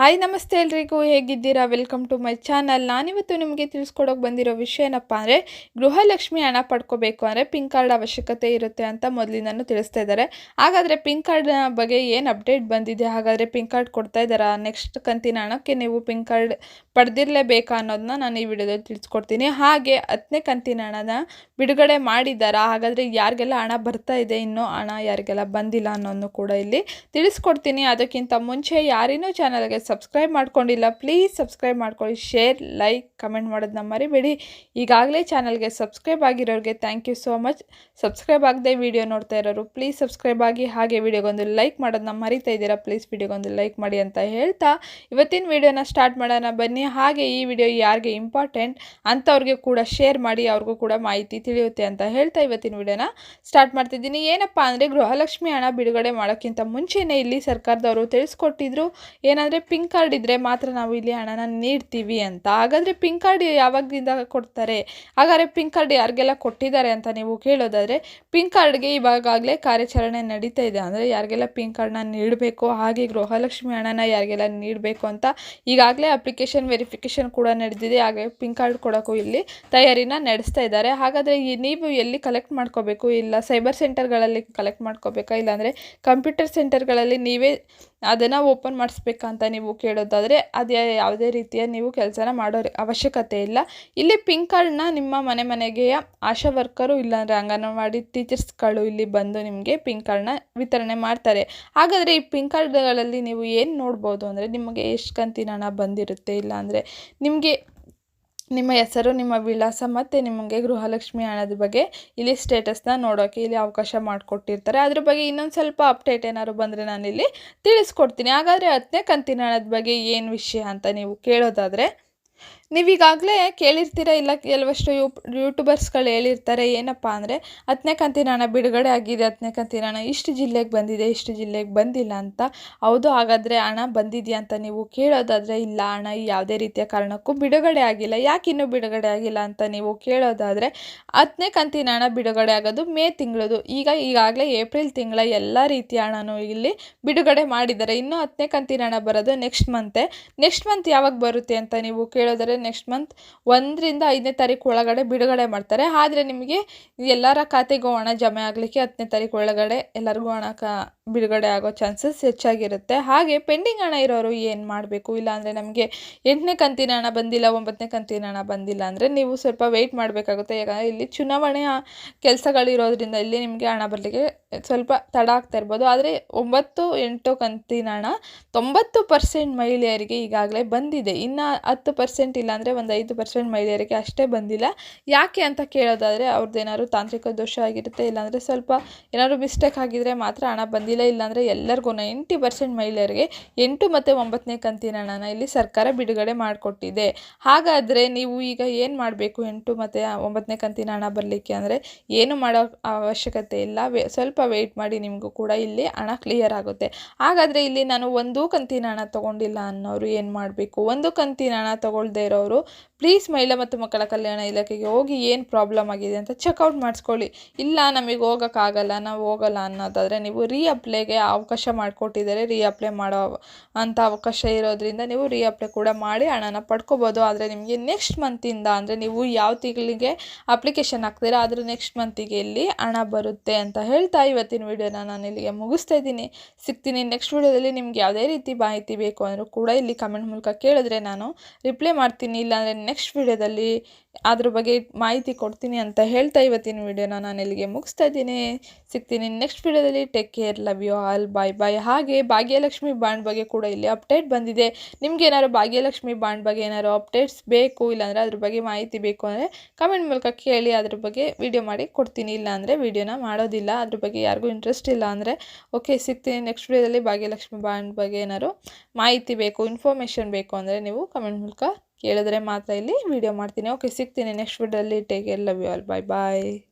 Hi, ನಮಸ್ತೆ ಎಲ್ರಿಗೂ ಹೇಗಿದ್ದೀರಾ? ವೆಲ್ಕಮ್ ಟು ಮೈ ಚಾನಲ್ ನಾನಿವತ್ತು ನಿಮಗೆ ತಿಳಿಸ್ಕೊಡೋಕೆ ಬಂದಿರೋ ವಿಷಯ ಏನಪ್ಪ ಅಂದರೆ, ಗೃಹಲಕ್ಷ್ಮಿ ಹಣ ಪಡ್ಕೋಬೇಕು ಅಂದರೆ ಪಿಂಕ್ ಕಾರ್ಡ್ ಅವಶ್ಯಕತೆ ಇರುತ್ತೆ ಅಂತ ಮೊದಲಿಂದನೂ ತಿಳಿಸ್ತಾ ಇದ್ದಾರೆ. ಹಾಗಾದರೆ ಪಿಂಕ್ ಕಾರ್ಡ್ ಬಗ್ಗೆ ಏನು ಅಪ್ಡೇಟ್ ಬಂದಿದೆ? ಹಾಗಾದರೆ ಪಿಂಕ್ ಕಾರ್ಡ್ ಕೊಡ್ತಾ ಇದ್ದಾರಾ? ನೆಕ್ಸ್ಟ್ ಕಂತಿನ ಹಣಕ್ಕೆ ನೀವು ಪಿಂಕ್ ಕಾರ್ಡ್ ಪಡೆದಿರಲೇಬೇಕಾ ಅನ್ನೋದನ್ನ ನಾನು ಈ ವಿಡಿಯೋದಲ್ಲಿ ತಿಳಿಸ್ಕೊಡ್ತೀನಿ. ಹಾಗೆ ಹತ್ತನೇ ಕಂತಿನ ಹಣನ ಬಿಡುಗಡೆ ಮಾಡಿದ್ದಾರಾ? ಹಾಗಾದರೆ ಯಾರಿಗೆಲ್ಲ ಹಣ ಬರ್ತಾ ಇದೆ? ಇನ್ನೂ ಹಣ ಯಾರಿಗೆಲ್ಲ ಬಂದಿಲ್ಲ ಅನ್ನೋದನ್ನು ಕೂಡ ಇಲ್ಲಿ ತಿಳಿಸ್ಕೊಡ್ತೀನಿ. ಅದಕ್ಕಿಂತ ಮುಂಚೆ ಯಾರಿನೂ ಚಾನಲ್ಗೆ ಸಬ್ಸ್ಕ್ರೈಬ್ ಮಾಡ್ಕೊಂಡಿಲ್ಲ ಪ್ಲೀಸ್ ಸಬ್ಸ್ಕ್ರೈಬ್ ಮಾಡ್ಕೊಳ್ಳಿ ಶೇರ್ ಲೈಕ್ ಕಮೆಂಟ್ ಮಾಡೋದನ್ನ ಮರಿಬೇಡಿ. ಈಗಾಗಲೇ ಚಾನಲ್ಗೆ subscribe ಆಗಿರೋರಿಗೆ thank you so much subscribe ಆಗದೆ ವೀಡಿಯೋ ನೋಡ್ತಾ ಇರೋರು ಪ್ಲೀಸ್ ಸಬ್ಸ್ಕ್ರೈಬ್ ಆಗಿ ಹಾಗೆ ವಿಡಿಯೋಗೊಂದು ಲೈಕ್ ಮಾಡೋದನ್ನ ಮರಿತಾ ಇದ್ದೀರಾ ಪ್ಲೀಸ್ ವಿಡಿಯೋಗೊಂದು ಲೈಕ್ ಮಾಡಿ ಅಂತ ಹೇಳ್ತಾ. ಇವತ್ತಿನ ವಿಡಿಯೋನ ಸ್ಟಾರ್ಟ್ ಮಾಡೋಣ, ಬನ್ನಿ. ಹಾಗೆ ಈ ವಿಡಿಯೋ ಯಾರಿಗೆ ಇಂಪಾರ್ಟೆಂಟ್ ಅಂಥವ್ರಿಗೆ ಕೂಡ ಶೇರ್ ಮಾಡಿ, ಅವ್ರಿಗೂ ಕೂಡ ಮಾಹಿತಿ ತಿಳಿಯುತ್ತೆ ಅಂತ ಹೇಳ್ತಾ ಇವತ್ತಿನ ವಿಡಿಯೋನ ಸ್ಟಾರ್ಟ್ ಮಾಡ್ತಿದ್ದೀನಿ. ಏನಪ್ಪ ಅಂದರೆ ಗೃಹಲಕ್ಷ್ಮಿ ಹಣ ಬಿಡುಗಡೆ ಮಾಡೋಕ್ಕಿಂತ ಮುಂಚೆನೇ ಇಲ್ಲಿ ಸರ್ಕಾರದವರು ತಿಳಿಸ್ಕೊಟ್ಟಿದ್ರು. ಏನಂದರೆ ಪಿಂಕ್ ಕಾರ್ಡ್ ಇದ್ದರೆ ಮಾತ್ರ ನಾವು ಇಲ್ಲಿ ಹಣನ ನೀಡ್ತೀವಿ ಅಂತ. ಹಾಗಾದರೆ ಪಿಂಕ್ ಕಾರ್ಡ್ ಯಾವಾಗದಿಂದ ಕೊಡ್ತಾರೆ? ಹಾಗಾದರೆ ಪಿಂಕ್ ಕಾರ್ಡ್ ಯಾರಿಗೆಲ್ಲ ಕೊಟ್ಟಿದ್ದಾರೆ ಅಂತ ನೀವು ಕೇಳೋದಾದರೆ ಪಿಂಕ್ ಕಾರ್ಡ್ಗೆ ಇವಾಗಲೇ ಕಾರ್ಯಾಚರಣೆ ನಡೀತಾ ಇದೆ. ಅಂದರೆ ಯಾರಿಗೆಲ್ಲ ಪಿಂಕ್ ಕಾರ್ಡ್ನ ನೀಡಬೇಕು, ಹಾಗೆ ಗೃಹಲಕ್ಷ್ಮಿ ಹಣನ ಯಾರಿಗೆಲ್ಲ ನೀಡಬೇಕು ಅಂತ ಈಗಾಗಲೇ ಅಪ್ಲಿಕೇಶನ್ ವೆರಿಫಿಕೇಷನ್ ಕೂಡ ನಡೆದಿದೆ. ಹಾಗೆ ಪಿಂಕ್ ಕಾರ್ಡ್ ಕೊಡೋಕ್ಕೂ ಇಲ್ಲಿ ತಯಾರಿನ ನಡೆಸ್ತಾ ಇದ್ದಾರೆ. ಹಾಗಾದರೆ ನೀವು ಎಲ್ಲಿ ಕಲೆಕ್ಟ್ ಮಾಡ್ಕೋಬೇಕು? ಇಲ್ಲ ಸೈಬರ್ ಸೆಂಟರ್ಗಳಲ್ಲಿ ಕಲೆಕ್ಟ್ ಮಾಡ್ಕೋಬೇಕಾ? ಇಲ್ಲಾಂದರೆ ಕಂಪ್ಯೂಟರ್ ಸೆಂಟರ್ಗಳಲ್ಲಿ ನೀವೇ ಅದನ್ನು ಓಪನ್ ಮಾಡಿಸ್ಬೇಕಂತ ನೀವು ಕೇಳೋದಾದರೆ ಅದು ಯಾವುದೇ ರೀತಿಯ ನೀವು ಕೆಲಸನ ಮಾಡೋ ಅವಶ್ಯಕತೆ ಇಲ್ಲ. ಇಲ್ಲಿ ಪಿಂಕ್ ಕಾರ್ಡ್ನ ನಿಮ್ಮ ಮನೆ ಮನೆಗೆ ಆಶಾ ವರ್ಕರು ಇಲ್ಲಾಂದರೆ ಅಂಗನವಾಡಿ ಟೀಚರ್ಸ್ಗಳು ಇಲ್ಲಿ ಬಂದು ನಿಮಗೆ ಪಿಂಕ್ ಕಾರ್ಡ್ನ ವಿತರಣೆ ಮಾಡ್ತಾರೆ. ಹಾಗಾದರೆ ಈ ಪಿಂಕ್ ಕಾರ್ಡ್ಗಳಲ್ಲಿ ನೀವು ಏನು ನೋಡ್ಬೋದು ಅಂದರೆ ನಿಮಗೆ ಎಷ್ಟು ಕಂತಿನ ಹಣ ಬಂದಿರುತ್ತೆ ಇಲ್ಲಾಂದರೆ ನಿಮಗೆ ನಿಮ್ಮ ಹೆಸರು, ನಿಮ್ಮ ವಿಳಾಸ ಮತ್ತು ನಿಮಗೆ ಗೃಹಲಕ್ಷ್ಮಿ ಹಣದ ಬಗ್ಗೆ ಇಲ್ಲಿ ಸ್ಟೇಟಸ್ನ ನೋಡೋಕ್ಕೆ ಇಲ್ಲಿ ಅವಕಾಶ ಮಾಡಿಕೊಟ್ಟಿರ್ತಾರೆ. ಅದ್ರ ಬಗ್ಗೆ ಇನ್ನೊಂದು ಸ್ವಲ್ಪ ಅಪ್ಡೇಟ್ ಏನಾದ್ರು ಬಂದರೆ ನಾನಿಲ್ಲಿ ತಿಳಿಸ್ಕೊಡ್ತೀನಿ. ಹಾಗಾದರೆ ಹತ್ತನೇ ಕಂತಿನ ಹಣದ ಬಗ್ಗೆ ಏನು ವಿಷಯ ಅಂತ ನೀವು ಕೇಳೋದಾದರೆ ನೀವೀಗಾಗಲೇ ಕೇಳಿರ್ತೀರ ಇಲ್ಲ ಕೆಲವಷ್ಟು ಯೂ, ಯೂಟ್ಯೂಬರ್ಸ್ಗಳು ಹೇಳಿರ್ತಾರೆ, ಏನಪ್ಪ ಅಂದರೆ ಹತ್ತನೇ ಕಂತಿನಾಣ ಬಿಡುಗಡೆ ಆಗಿದೆ, ಹತ್ತನೇ ಕಂತಿನಾಣ ಇಷ್ಟು ಜಿಲ್ಲೆಗೆ ಬಂದಿದೆ, ಇಷ್ಟು ಜಿಲ್ಲೆಗೆ ಬಂದಿಲ್ಲ ಅಂತ ಹೌದು, ಹಾಗಾದರೆ ಹಣ ಬಂದಿದೆಯಾ ಅಂತ ನೀವು ಕೇಳೋದಾದರೆ ಇಲ್ಲ, ಹಣ ಯಾವುದೇ ರೀತಿಯ ಕಾರಣಕ್ಕೂ ಬಿಡುಗಡೆ ಆಗಿಲ್ಲ, ಯಾಕೆ ಇನ್ನೂ ಬಿಡುಗಡೆ ಆಗಿಲ್ಲ ಅಂತ ನೀವು ಕೇಳೋದಾದರೆ ಹತ್ತನೇ ಕಂತಿನ ಹಣ ಬಿಡುಗಡೆ ಆಗೋದು ಮೇ ತಿಂಗಳದು. ಈಗ, ಈಗಾಗಲೇ ಏಪ್ರಿಲ್ ತಿಂಗಳ ಎಲ್ಲ ರೀತಿಯ ಹಣನೂ ಇಲ್ಲಿ ಬಿಡುಗಡೆ ಮಾಡಿದ್ದಾರೆ. ಇನ್ನೂ ಹತ್ತನೇ ಕಂತಿನ ಹಣ ಬರೋದು ನೆಕ್ಸ್ಟ್ ಮಂತೆ. ನೆಕ್ಸ್ಟ್ ಮಂತ್ ಯಾವಾಗ ಬರುತ್ತೆ ಅಂತ ನೀವು ಕೇಳೋದಾದ್ರೆ ನೆಕ್ಸ್ಟ್ ಮಂತ್ ಒಂದರಿಂದ ಐದನೇ ತಾರೀಕು ಒಳಗಡೆ ಬಿಡುಗಡೆ ಮಾಡ್ತಾರೆ. ಆದರೆ ನಿಮಗೆ ಎಲ್ಲರ ಖಾತೆಗೂ ಹಣ ಜಮೆ ಆಗಲಿಕ್ಕೆ ಹತ್ತನೇ ತಾರೀಕು ಒಳಗಡೆ ಎಲ್ಲರಿಗೂ ಹಣ ಕ ಬಿಡುಗಡೆ ಆಗೋ ಚಾನ್ಸಸ್ ಹೆಚ್ಚಾಗಿರುತ್ತೆ. ಹಾಗೆ ಪೆಂಡಿಂಗ್ ಹಣ ಇರೋರು ಏನು ಮಾಡಬೇಕು? ಇಲ್ಲಾಂದರೆ ನಮಗೆ ಎಂಟನೇ ಕಂತಿನ ಹಣ ಬಂದಿಲ್ಲ, ಒಂಬತ್ತನೇ ಕಂತಿನ ಹಣ ಬಂದಿಲ್ಲ ಅಂದರೆ ನೀವು ಸ್ವಲ್ಪ ವೆಯ್ಟ್ ಮಾಡಬೇಕಾಗುತ್ತೆ. ಯಾಕಂದರೆ ಇಲ್ಲಿ ಚುನಾವಣೆಯ ಕೆಲಸಗಳಿರೋದ್ರಿಂದ ಇಲ್ಲಿ ನಿಮಗೆ ಹಣ ಬರಲಿಕ್ಕೆ ಸ್ವಲ್ಪ ತಡ ಆಗ್ತಾ ಇರ್ಬೋದು. ಆದರೆ ಒಂಬತ್ತು, ಎಂಟು ಕಂತಿನ ಹಣ ತೊಂಬತ್ತು ಪರ್ಸೆಂಟ್ ಮಹಿಳೆಯರಿಗೆ ಈಗಾಗಲೇ ಬಂದಿದೆ. ಇನ್ನು ಹತ್ತು ಪರ್ಸೆಂಟ್ ಇಲ್ಲಾಂದರೆ ಒಂದು ಐದು ಪರ್ಸೆಂಟ್ ಮಹಿಳೆಯರಿಗೆ ಅಷ್ಟೇ ಬಂದಿಲ್ಲ. ಯಾಕೆ ಅಂತ ಕೇಳೋದಾದರೆ ಅವ್ರದ್ದು ಏನಾದ್ರು ತಾಂತ್ರಿಕ ದೋಷ ಆಗಿರುತ್ತೆ. ಇಲ್ಲಾಂದರೆ ಸ್ವಲ್ಪ ಏನಾದ್ರು ಮಿಸ್ಟೇಕ್ ಆಗಿದ್ದರೆ ಮಾತ್ರ ಹಣ ಬಂದಿಲ್ಲ ಇಲ್ಲಾಂದರೆ ಎಲ್ಲರಿಗೂ ನೈಂಟಿ ಪರ್ಸೆಂಟ್ ಮಹಿಳೆಯರಿಗೆ ಎಂಟು ಮತ್ತು ಒಂಬತ್ತನೇ ಕಂತಿನ ಹಣನ ಇಲ್ಲಿ ಸರ್ಕಾರ ಬಿಡುಗಡೆ ಮಾಡಿಕೊಟ್ಟಿದೆ. ಹಾಗಾದರೆ ನೀವು ಈಗ ಏನು ಮಾಡಬೇಕು ಎಂಟು ಮತ್ತು ಒಂಬತ್ತನೇ ಕಂತಿನ ಹಣ ಬರಲಿಕ್ಕೆ ಅಂದರೆ ಏನು ಮಾಡೋ ಅವಶ್ಯಕತೆ ಇಲ್ಲ. ವೇ, ಸ್ವಲ್ಪ ವೆಯ್ಟ್ ಮಾಡಿ ನಿಮಗೂ ಕೂಡ ಇಲ್ಲಿ ಹಣ ಕ್ಲಿಯರ್ ಆಗುತ್ತೆ. ಹಾಗಾದರೆ ಇಲ್ಲಿ ನಾನು ಒಂದೂ ಕಂತಿನ ಹಣ ತೊಗೊಂಡಿಲ್ಲ ಅನ್ನೋರು ಏನು ಮಾಡಬೇಕು? ಒಂದು ಕಂತಿನ ಹಣ ತೊಗೊಳ್ದೇ ಇರೋರು ಪ್ಲೀಸ್ ಮಹಿಳಾ ಮತ್ತು ಮಕ್ಕಳ ಕಲ್ಯಾಣ ಇಲಾಖೆಗೆ ಹೋಗಿ ಏನು ಪ್ರಾಬ್ಲಮ್ ಆಗಿದೆ ಅಂತ ಚೆಕ್ಔಟ್ ಮಾಡಿಸ್ಕೊಳ್ಳಿ. ಇಲ್ಲ ನಮಗೆ ಹೋಗೋಕ್ಕಾಗಲ್ಲ, ನಾವು ಹೋಗಲ್ಲ ಅನ್ನೋದಾದರೆ ನೀವು ರೀ ಅಪ್ಲೈಗೆ ಅವಕಾಶ ಮಾಡಿಕೊಟ್ಟಿದ್ದಾರೆ. ರೀಅಪ್ಲೈ ಮಾಡೋ ಅಂಥ ಅವಕಾಶ ಇರೋದ್ರಿಂದ ನೀವು ರೀಅಪ್ಲೈ ಕೂಡ ಮಾಡಿ ಹಣನ ಪಡ್ಕೋಬೋದು. ಆದರೆ ನಿಮಗೆ ನೆಕ್ಸ್ಟ್ ಮಂತಿಂದ ಅಂದರೆ ನೀವು ಯಾವ ತಿಂಗಳಿಗೆ ಅಪ್ಲಿಕೇಶನ್ ಹಾಕ್ತೀರಾ, ಅದ್ರ ನೆಕ್ಸ್ಟ್ ಮಂತಿಗೆ ಇಲ್ಲಿ ಹಣ ಬರುತ್ತೆ ಅಂತ ಹೇಳ್ತಾ ಇವತ್ತಿನ ವಿಡಿಯೋನ ನಾನು ಇಲ್ಲಿಗೆ ಮುಗಿಸ್ತಾ ಇದ್ದೀನಿ. ಸಿಗ್ತೀನಿ ನೆಕ್ಸ್ಟ್ ವೀಡಿಯೋದಲ್ಲಿ ನಿಮ್ಗೆ ಯಾವುದೇ ರೀತಿ ಮಾಹಿತಿ ಬೇಕು ಅಂದರೂ ಕೂಡ ಇಲ್ಲಿ ಕಮೆಂಟ್ ಮೂಲಕ ಕೇಳಿದ್ರೆ ನಾನು ರಿಪ್ಲೈ ಮಾಡ್ತೀನಿ. ಇಲ್ಲಾಂದರೆ ನೆಕ್ಸ್ಟ್ ವಿಡಿಯೋದಲ್ಲಿ ಅದ್ರ ಬಗ್ಗೆ ಮಾಹಿತಿ ಕೊಡ್ತೀನಿ ಅಂತ ಹೇಳ್ತಾ ಇವತ್ತಿನ ವಿಡಿಯೋನ ನಾನು ಇಲ್ಲಿಗೆ ಮುಗಿಸ್ತಾ ಇದ್ದೀನಿ. ಸಿಗ್ತೀನಿ ನೆಕ್ಸ್ಟ್ ವಿಡಿಯೋದಲ್ಲಿ. Take care love you all bye bye ಹಾಗೆ ಭಾಗ್ಯಲಕ್ಷ್ಮಿ ಬಾಂಡ್ ಬಗ್ಗೆ ಕೂಡ ಇಲ್ಲಿ ಅಪ್ಡೇಟ್ ಬಂದಿದೆ. ನಿಮ್ಗೆ ಏನಾದ್ರು ಭಾಗ್ಯಲಕ್ಷ್ಮಿ ಬಾಂಡ್ ಬಗ್ಗೆ ಏನಾದ್ರು ಅಪ್ಡೇಟ್ಸ್ ಬೇಕು, ಇಲ್ಲಾಂದರೆ ಅದ್ರ ಬಗ್ಗೆ ಮಾಹಿತಿ ಬೇಕು ಅಂದರೆ ಕಮೆಂಟ್ ಮೂಲಕ ಕೇಳಿ ಅದ್ರ ಬಗ್ಗೆ ವಿಡಿಯೋ ಮಾಡಿ ಕೊಡ್ತೀನಿ. ಇಲ್ಲಾಂದರೆ ವಿಡಿಯೋನ ಮಾಡೋದಿಲ್ಲ. ಅದ್ರ ಬಗ್ಗೆ ಯಾರಿಗೂ ಇಂಟ್ರೆಸ್ಟ್ ಇಲ್ಲ ಅಂದರೆ ಓಕೆ ಸಿಗ್ತೀನಿ ನೆಕ್ಸ್ಟ್ ವಿಡಿಯೋದಲ್ಲಿ ಭಾಗ್ಯಲಕ್ಷ್ಮಿ ಬಾಂಡ್ ಬಗ್ಗೆ ಏನಾದ್ರು ಮಾಹಿತಿ ಬೇಕು ಇನ್ಫಾರ್ಮೇಷನ್ ಬೇಕು ಅಂದರೆ ನೀವು ಕಮೆಂಟ್ ಮೂಲಕ ಕೇಳಿದ್ರೆ ಮಾತ್ರ ಇಲ್ಲಿ ವಿಡಿಯೋ ಮಾಡ್ತೀನಿ. ಓಕೆ ಸಿಗ್ತೀನಿ ನೆಕ್ಸ್ಟ್ ವೀಡಿಯೋಲ್ಲಿ ಟೇಕ್ ಎಲ್ಲ love you all bye bye